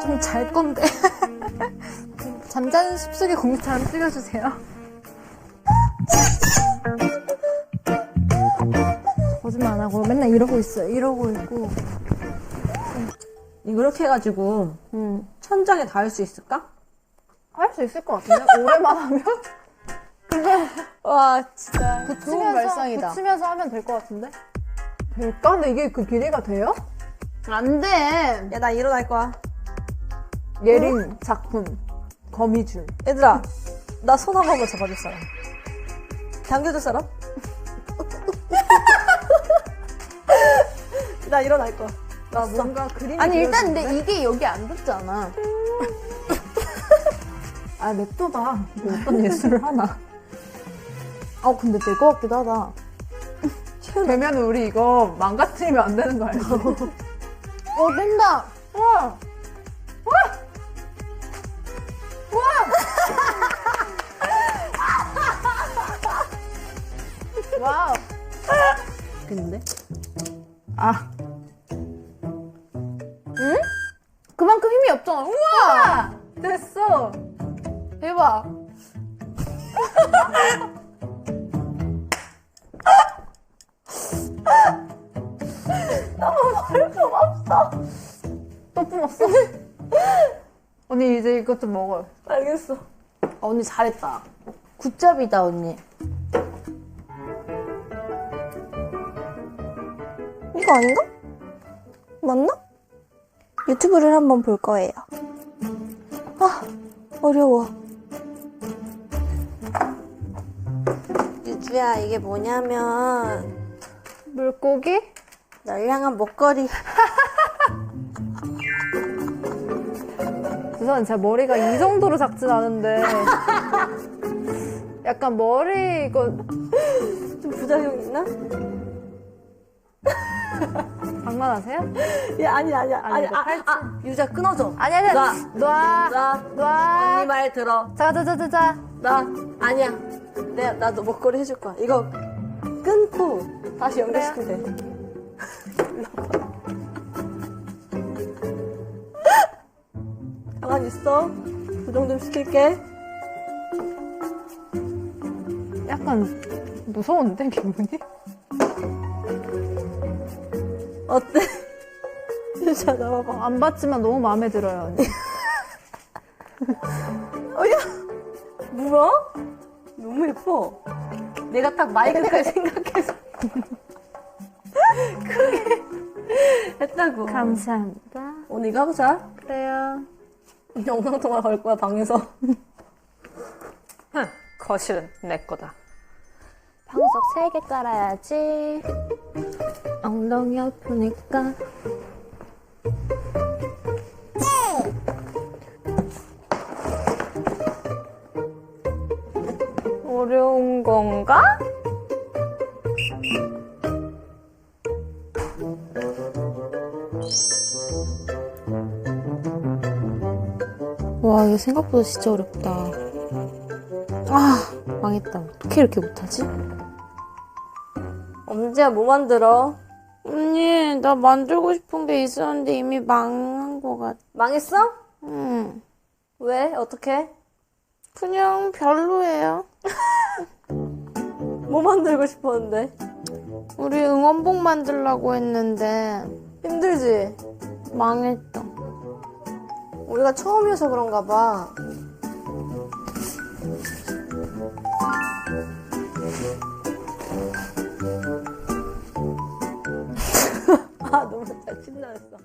좀 잘 건데. 잠자는 숲속의 공기처럼 찍어주세요. 거짓말 안 하고 맨날 이러고 있어요. 이러고 있고. 이렇게 해가지고 음. 천장에 닿을 수 있을까? 할 수 있을 것 같은데? 오래만 하면? 와 진짜 붙이면서, 발상이다. 붙이면서 하면 될 것 같은데? 될까? 근데 이게 그 길이가 돼요? 안 돼. 야 나 일어날 거야 예린 작품. 거미줄. 얘들아 나 손 한 번만 잡아줄 사람 당겨줄 사람? 나 일어날 거야 나 뭔가 그림 아니 일단 근데 이게 여기 안 붙잖아. 아 냅둬봐 뭐 어떤 예술을 하나 아 근데 될 것 같기도 하다 되면 우리 이거 망가뜨리면 안 되는 거 알지? 어 된다. 와! 와우. 근데? 아 그만큼 힘이 없잖아. 우와. 됐어 대박. 또 뿜었어 언니 이제 이것 좀 먹어요 알겠어 아, 언니 잘했다. 굿잡이다 언니. 이거 아닌가? 맞나? 유튜브를 한번 볼 거예요. 아, 어려워. 유주야, 이게 뭐냐면, 물고기? 널 향한 목걸이. 우선 제 머리가 이 정도로 작진 않은데 약간 머리 이거 좀 부작용 있나? 장난하세요? 야 아니 아니 아니 아니, 이거 아, 팔찌. 아, 유자 끊어져 아니 아니 놔. 놔나 놔. 언니 말 들어 자자자자자 나 아니야 내가 나도 목걸이 해줄 거야 이거 끊고 다시 연결시키면 돼 있어? 고정 좀 시킬게. 약간 무서운데 기분이? 어때? 유자 나와봐. 안 봤지만 너무 마음에 들어요 언니. 어야! 뭐야? 너무 예뻐. 내가 딱 마이크를 생각해서. 크게 했다고. 감사합니다. 오늘 이거 하고 자. 그래요 영상통화 걸 거야 방에서 거실은 내 거다 방석 3개 깔아야지. 엉덩이 아프니까 어려운 건가? 와 이거 생각보다 진짜 어렵다. 아 망했다. 어떻게 이렇게 못하지? 엄지야 뭐 만들어? 언니 나 만들고 싶은 게 있었는데 이미 망한 것 같아. 망했어? 응. 왜? 어떻게? 그냥 별로예요. 뭐 만들고 싶었는데? 우리 응원봉 만들려고 했는데 힘들지? 망했다. 우리가 처음이어서 그런가 봐. 아, 너무 잘 신나했어.